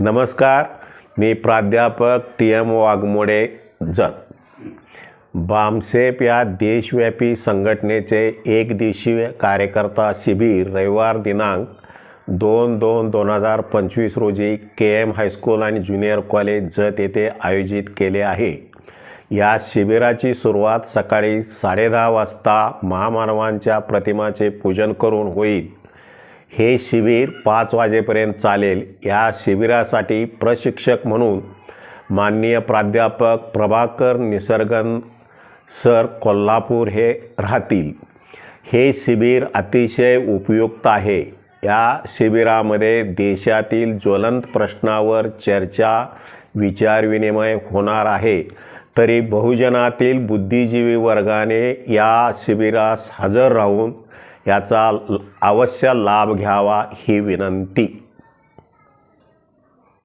नमस्कार मी प्राध्यापक टी एम वाघमोडे जत बामसेप या देशव्यापी संघटनेचे एक दिवसीय कार्यकर्ता शिबिर रविवार दिनांक दोन दोन दोन हजार पंचवीस रोजी के एम हायस्कूल आणि ज्युनियर कॉलेज जत येथे आयोजित केले आहे. या शिबिराची सुरुवात सकाळी साडेदहा वाजता महामानवांच्या प्रतिमाचे पूजन करून होईल. हे शिबिर पाच वाजेपर्यंत चालेल. या शिबिरासाठी प्रशिक्षक म्हणून माननीय प्राध्यापक प्रभाकर निसर्गन सर कोल्हापूर हे राहतील. हे शिबिर अतिशय उपयुक्त आहे. या शिबिरामध्ये देशातील ज्वलंत प्रश्नावर चर्चा विचारविनिमय होणार आहे. तरी बहुजनातील बुद्धिजीवी वर्गाने या शिबिरास हजर राहून याचा ल- अवश्य लाभ घ्यावा ही विनंती.